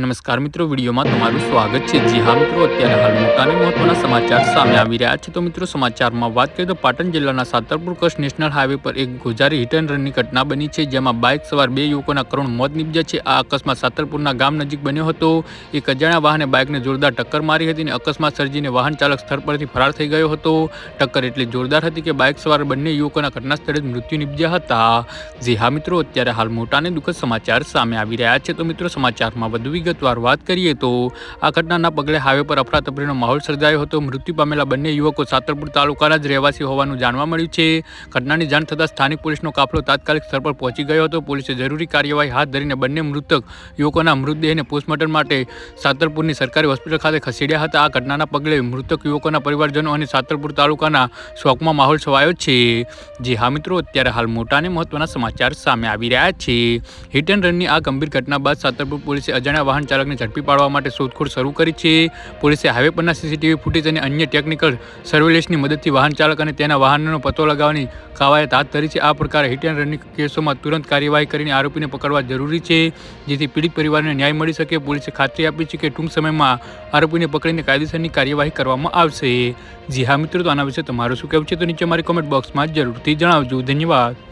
નમસ્કાર મિત્રો, વિડીયોમાં તમારું સ્વાગત છે. જી હા મિત્રો, અત્યારે હાલ મોટાને મહત્વના સમાચાર સામે આવી રહ્યા છે. તો મિત્રો, સમાચારમાં વાત કરીએ તો પાટણ જિલ્લાના સાતરપુર કચ્છ નેશનલ હાઈવે પર એક ગોઝારી હિટ એન્ડ રનની ઘટના બની છે, જેમાં બાઇક સવાર બે યુવકોના કરુણ મોત નીપજ્યા છે. આ અકસ્માત સાતરપુરના ગામ નજીક બન્યો હતો. એક અજાણ્યા વાહને બાઇકને જોરદાર ટક્કર મારી હતી અને અકસ્માત સર્જીને વાહન ચાલક સ્થળ પરથી ફરાર થઈ ગયો હતો. ટક્કર એટલી જોરદાર હતી કે બાઇક સવાર બંને યુવકોના ઘટના સ્થળે મૃત્યુ નીપજ્યા હતા. જી હા મિત્રો, અત્યારે હાલ મોટાને દુઃખદ સમાચાર સામે આવી રહ્યા છે. તો મિત્રો, સમાચારમાં વધુ વિગતવાર વાત કરીએ તો આ ઘટનાના પગલે હાઈવે પર અફરાતફરીનો માહોલ સર્જાયો હતો. મૃત્યુ પામેલા બંને યુવકો સાતરપુર તાલુકાના જ રહેવાસી હોવાનું જાણવા મળ્યું છે. ઘટનાની જાણ થતાં સ્થાનિક પોલીસનો કાફલો તાત્કાલિક સ્થળ પર પહોંચી ગયો હતો. પોલીસે જરૂરી કાર્યવાહી હાથ ધરીને બંને મૃતક યુવકોના મૃતદેહને પોસ્ટમોર્ટમ માટે સાતરપુરની સરકારી હોસ્પિટલ ખાતે ખસેડ્યા હતા. આ ઘટનાના પગલે મૃતક યુવકોના પરિવારજનો અને સાતરપુર તાલુકાના શોકમાં માહોલ છવાયો છે. જે હા મિત્રો, અત્યારે હાલ મોટા અને મહત્વના સમાચાર સામે આવી રહ્યા છે. હિટ એન્ડ રનની આ ગંભીર ઘટના બાદ સાતરપુર પોલીસે અજાણ્યા વાહન ચાલકને ઝડપી પાડવા માટે શોધખોળ શરૂ કરી છે. પોલીસે હાઈવે પરના સીસીટીવી ફૂટેજ અને અન્ય ટેકનિકલ સર્વેલન્સની મદદથી વાહન ચાલક અને તેના વાહનનો પતો લગાવવાની કવાયત હાથ ધરી છે. આ પ્રકારે હિટ એન્ડ રનની કેસોમાં તુરંત કાર્યવાહી કરીને આરોપીને પકડવા જરૂરી છે, જેથી પીડિત પરિવારને ન્યાય મળી શકે. પોલીસે ખાતરી આપી છે કે ટૂંક સમયમાં આરોપીને પકડીને કાયદેસરની કાર્યવાહી કરવામાં આવશે. જી હા મિત્રો, તો આના વિશે તમારું શું કહેવું છે? તો નીચે મારી કોમેન્ટ બોક્સમાં જરૂરથી જણાવજો. ધન્યવાદ.